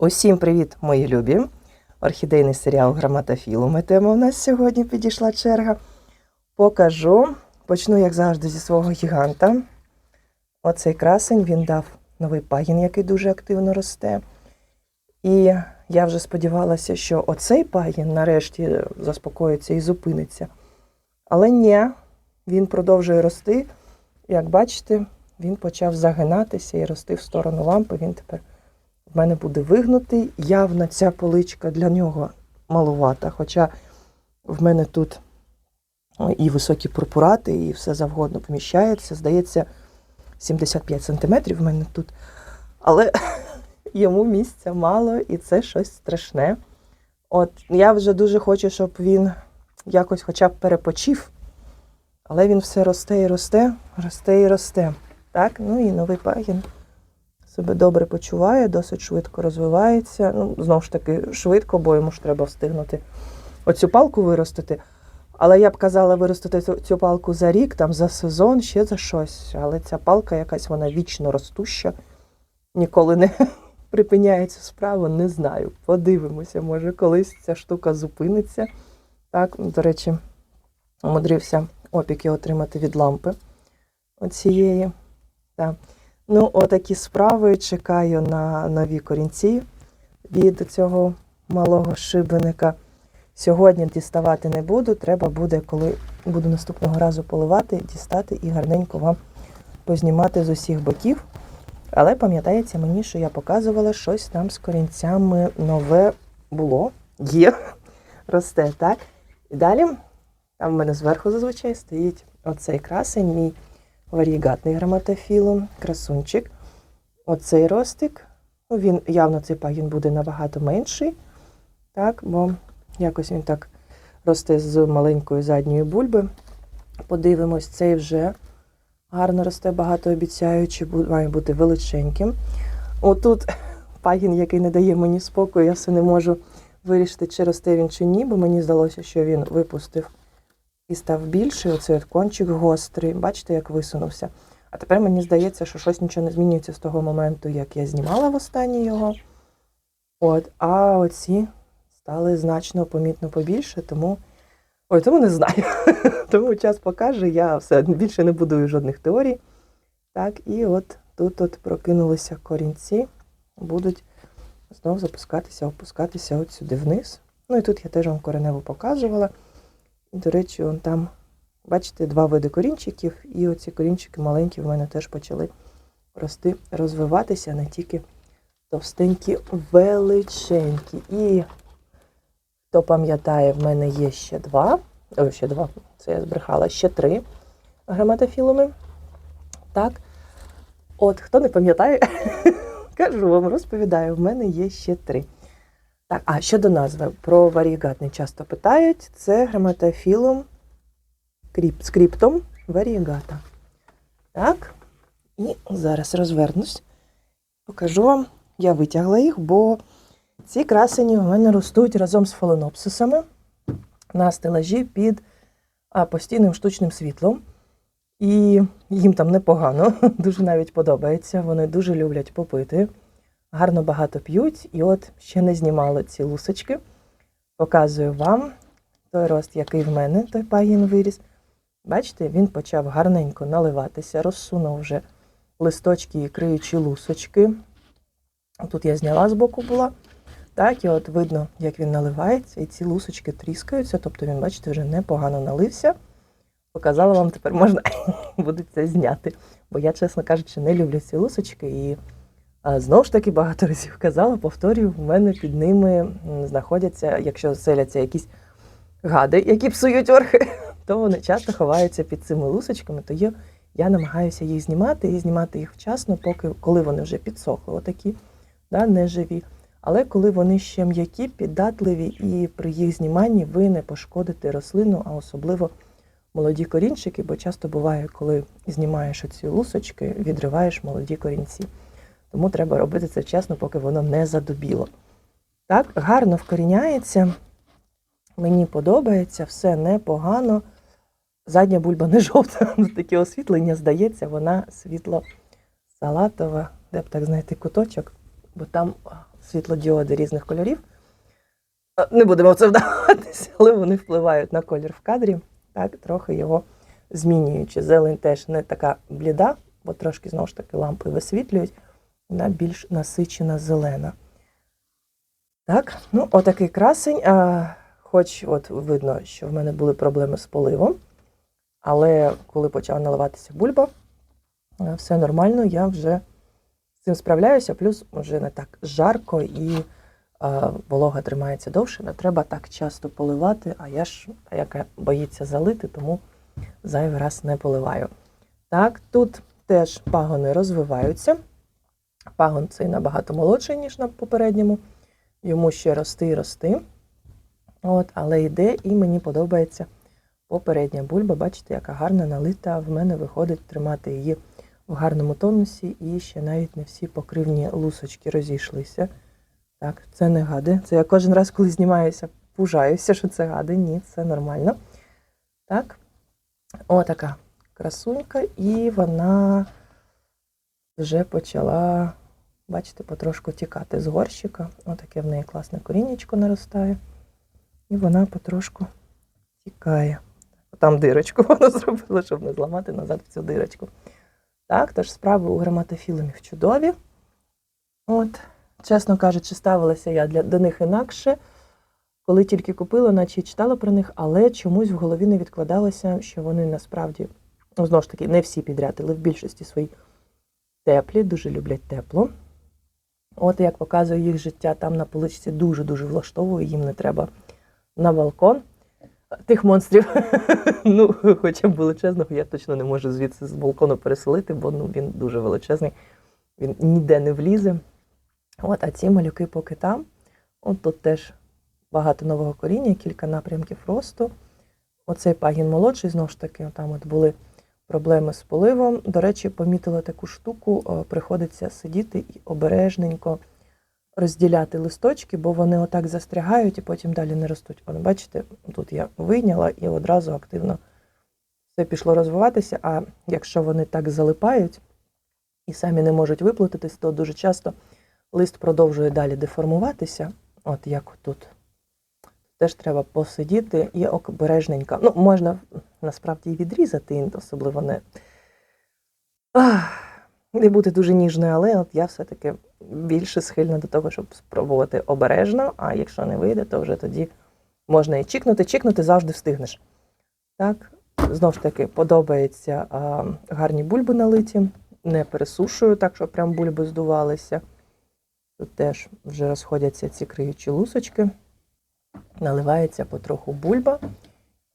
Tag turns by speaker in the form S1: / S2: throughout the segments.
S1: Усім привіт, мої любі! Орхідейний серіал Граматофілуми. Тема у нас сьогодні підійшла черга. Покажу. Почну, як завжди, зі свого гіганта. Оцей красень він дав новий пагін, який дуже активно росте. І я вже сподівалася, що оцей пагін нарешті заспокоїться і зупиниться. Але ні, він продовжує рости. Як бачите, він почав загинатися і рости в сторону лампи. Він тепер в мене буде вигнутий. Явно ця поличка для нього малувата. Хоча в мене тут і високі пурпурати, і все завгодно поміщається. Здається, 75 сантиметрів в мене тут. Але йому місця мало, і це щось страшне. От я вже дуже хочу, щоб він якось хоча б перепочив. Але він все росте і росте, росте і росте. Так, ну і новий пагін себе добре почуває, досить швидко розвивається. Ну, знову ж таки, швидко, бо йому ж треба встигнути оцю палку виростити. Але я б казала виростити цю, цю палку за рік, там за сезон, ще за щось. Але ця палка якась вона вічно ростуща, ніколи не припиняється справа, не знаю. Подивимося, може, колись ця штука зупиниться. Так, до речі, умудрився опіки отримати від лампи оцієї. Так. Ну, отакі справи. Чекаю на нові корінці від цього малого шибеника. Сьогодні діставати не буду. Треба буде, коли буду наступного разу поливати, дістати і гарненько вам познімати з усіх боків. Але пам'ятається мені, що я показувала щось там з корінцями нове було, є, росте, так? І далі, там в мене зверху зазвичай стоїть оцей красень, мій варігатний граматофілум, красунчик. Оцей ростик. Ну, він явно цей пагін буде набагато менший. Так, бо якось він так росте з маленької задньої бульби. Подивимось, цей вже гарно росте, багато обіцяючи, має бути величеньким. Отут пагін, який не дає мені спокою, я все не можу вирішити, чи росте він чи ні, бо мені здалося, що він випустив і став більший. Оцей от кончик гострий. Бачите, як висунувся. А тепер мені здається, що щось нічого не змінюється з того моменту, як я знімала востаннє його. От, а оці стали значно помітно побільше, тому. Ой, тому не знаю. тому час покаже, я все більше не будую жодних теорій. Так, і от тут от прокинулися корінці, будуть знов запускатися, опускатися от сюди вниз. Ну і тут я теж вам кореневу показувала. До речі, он там, бачите, два види корінчиків, і оці корінчики маленькі в мене теж почали рости, розвиватися, не тільки товстенькі, величенькі. І хто пам'ятає, в мене є ще два. О, ще два, це я збрехала, ще три граматофілуми. Так. От, хто не пам'ятає, кажу вам, розповідаю, в мене є ще три. Так, а щодо назви, про варігатний часто питають. Це з кріптом варігата. Так, і зараз розвернусь. Покажу вам, я витягла їх, бо ці красені у мене ростуть разом з фаленопсисами на стелажі під постійним штучним світлом. І їм там непогано, дуже навіть подобається. Вони дуже люблять попити гарно багато п'ють, і от ще не знімала ці лусочки. Показую вам той рост, який в мене, той пагін виріс. Бачите, він почав гарненько наливатися, розсунув вже листочки і криючі лусочки. Тут я зняла з боку була. Так, і от видно, як він наливається, і ці лусочки тріскаються, тобто він, бачите, вже непогано налився. Показала вам, тепер можна буде це зняти. Бо я, чесно кажучи, не люблю ці лусочки і знову ж таки, багато разів казала, повторюю, в мене під ними знаходяться, якщо селяться якісь гади, які псують орхи, то вони часто ховаються під цими лусочками. То є, я намагаюся їх знімати і знімати їх вчасно, поки коли вони вже підсохли, отакі, да, неживі. Але коли вони ще м'які, піддатливі, і при їх зніманні ви не пошкодите рослину, а особливо молоді корінчики, бо часто буває, коли знімаєш оці лусочки, відриваєш молоді корінці. Тому треба робити це вчасно, поки воно не задубіло. Так, гарно вкоріняється. Мені подобається, все непогано. Задня бульба не жовта, таке освітлення, здається, вона світло салатова, де б так знайти куточок, бо там світлодіоди різних кольорів. Не будемо в це вдаватися, але вони впливають на колір в кадрі, так, трохи його змінюючи. Зелень теж не така бліда, бо трошки знову ж таки лампи висвітлюють, вона більш насичена зелена. Так, ну отакий красень. А, хоч от видно, що в мене були проблеми з поливом, але коли почала наливатися бульба, все нормально, я вже з цим справляюся, плюс вже не так жарко і а, волога тримається довше, не треба так часто поливати, а я ж, яка боїться залити, тому зайвий раз не поливаю. Так, тут теж пагони розвиваються. Пагон цей набагато молодший, ніж на попередньому. Йому ще рости і рости. От, але йде і мені подобається попередня бульба. Бачите, яка гарна налита. В мене виходить тримати її в гарному тонусі, і ще навіть не всі покривні лусочки розійшлися. Так, це не гади. Це я кожен раз, коли знімаюся, пужаюся, що це гади. Ні, це нормально. Так. Отака красунька, і вона вже почала, бачите, потрошку тікати з горщика. Отаке в неї класне коріннячко наростає. І вона потрошку тікає. Там дирочку вона зробила, щоб не зламати назад в цю дирочку. Так, тож справи у граматофілумів чудові. От, чесно кажучи, ставилася я для, до них інакше. Коли тільки купила, наче читала про них, але чомусь в голові не відкладалося, що вони насправді, ну, знову ж таки, не всі підряд, але в більшості своїй теплі, дуже люблять тепло. От як показує їх життя, там на поличці дуже-дуже влаштовує, їм не треба на балкон. Тих монстрів, ну, хоча б величезного, я точно не можу звідси з балкону переселити, бо ну, він дуже величезний, він ніде не влізе. От, а ці малюки поки там. От тут теж багато нового коріння, кілька напрямків росту. Оцей пагін молодший, знову ж таки, там от були проблеми з поливом. До речі, помітила таку штуку, приходиться сидіти і обережненько розділяти листочки, бо вони отак застрягають і потім далі не ростуть. Вон, бачите, тут я вийняла і одразу активно все пішло розвиватися. А якщо вони так залипають і самі не можуть виплутатись, то дуже часто лист продовжує далі деформуватися. От як тут. Теж треба посидіти і обережненько. Ну, можна насправді і відрізати, особливо не, Ах, не бути дуже ніжною, але от я все-таки більше схильна до того, щоб спробувати обережно, а якщо не вийде, то вже тоді можна і чікнути. Чікнути завжди встигнеш. Так, знову ж таки, подобається а, гарні бульби налиті, не пересушую, так, щоб прям бульби здувалися. Тут теж вже розходяться ці криючі лусочки наливається потроху бульба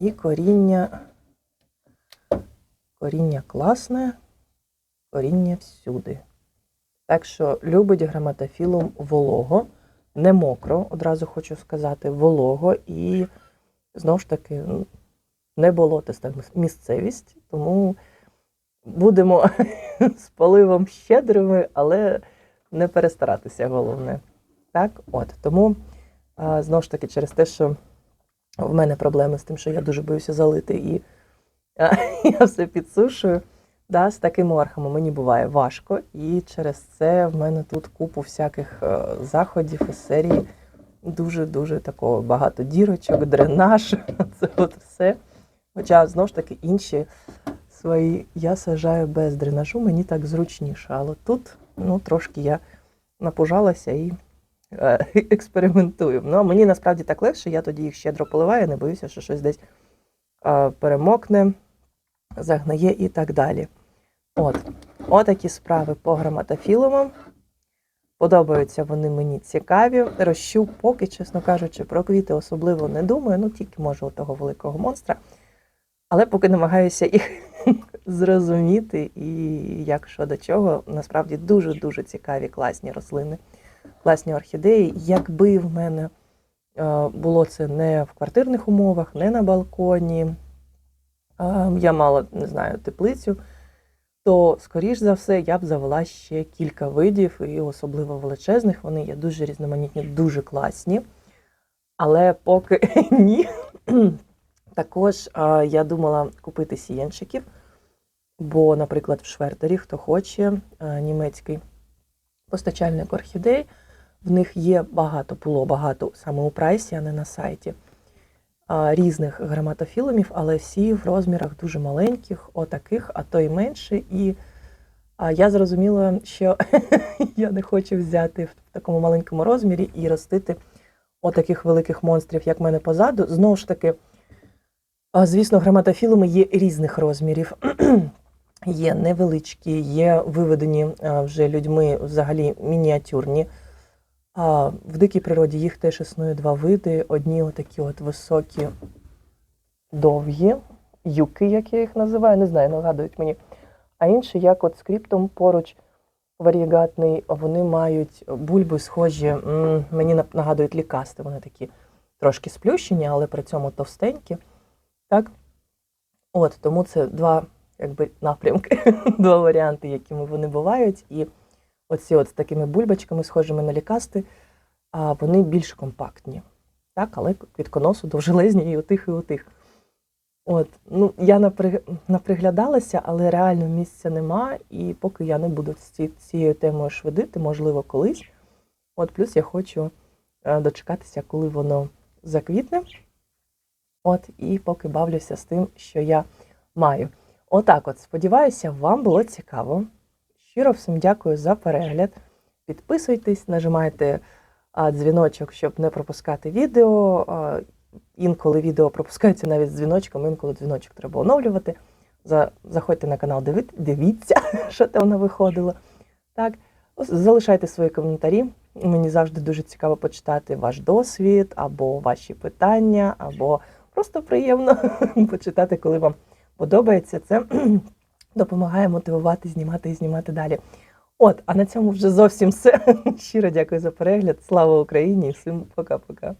S1: і коріння, коріння класне, коріння всюди. Так що любить граматофілум волого, не мокро, одразу хочу сказати, волого і знову ж таки не болотиста місцевість, тому будемо з поливом щедрими, але не перестаратися головне. Так, от тому. А, знову ж таки, через те, що в мене проблеми з тим, що я дуже боюся залити і я все підсушую. Да, з такими орхами мені буває важко, і через це в мене тут купу всяких е, заходів із серії дуже-дуже такого багато дірочок, дренаж, це от все. Хоча, знову ж таки, інші свої я сажаю без дренажу, мені так зручніше. Але тут ну, трошки я напужалася і експериментую. Ну, а мені насправді так легше, я тоді їх щедро поливаю, не боюся, що щось десь е, перемокне, загниє і так далі. От, отакі справи по граматофілумам. Подобаються вони мені цікаві. Рощу, поки, чесно кажучи, про квіти особливо не думаю, ну тільки може у того великого монстра. Але поки намагаюся їх зрозуміти, і як що до чого, насправді дуже-дуже цікаві класні рослини, класні орхідеї. Якби в мене е, було це не в квартирних умовах, не на балконі, е, я мала, не знаю, теплицю, то, скоріш за все, я б завела ще кілька видів, і особливо величезних. Вони є дуже різноманітні, дуже класні. Але поки ні. Також я думала купити сіянчиків, бо, наприклад, в Швертері, хто хоче, а, німецький постачальник орхідей, В них є багато, було багато саме у прайсі, а не на сайті. Різних граматофілумів, але всі в розмірах дуже маленьких, отаких, а то й менше. І я зрозуміла, що я не хочу взяти в такому маленькому розмірі і ростити отаких великих монстрів, як в мене позаду. Знову ж таки, звісно, граматофілуми є різних розмірів. Є невеличкі, є виведені вже людьми взагалі мініатюрні. А в дикій природі їх теж існує два види. Одні отакі от високі, довгі, юки, як я їх називаю, не знаю, нагадують мені. А інші, як от скриптом поруч варігатний, вони мають бульби схожі, мені нагадують лікасти. Вони такі трошки сплющені, але при цьому товстенькі. Так? От, тому це два якби, напрямки, два варіанти, якими вони бувають. І оці от з такими бульбочками, схожими на лікасти, а вони більш компактні. Так, але квітконосу довжелезні і у тих, і у тих. От, ну, я напри... наприглядалася, але реально місця нема, і поки я не буду ці... цією темою швидити, можливо, колись. От, плюс я хочу е, дочекатися, коли воно заквітне. От, і поки бавлюся з тим, що я маю. Отак от, сподіваюся, вам було цікаво. Щиро всім дякую за перегляд. Підписуйтесь, нажимайте дзвіночок, щоб не пропускати відео. Інколи відео пропускаються навіть з дзвіночком, інколи дзвіночок треба оновлювати. Заходьте на канал, дивіться, що там не виходило. Так, залишайте свої коментарі. Мені завжди дуже цікаво почитати ваш досвід, або ваші питання, або просто приємно почитати, коли вам подобається. Це допомагає мотивувати, знімати і знімати далі. От, а на цьому вже зовсім все. Щиро дякую за перегляд. Слава Україні! Всім пока-пока.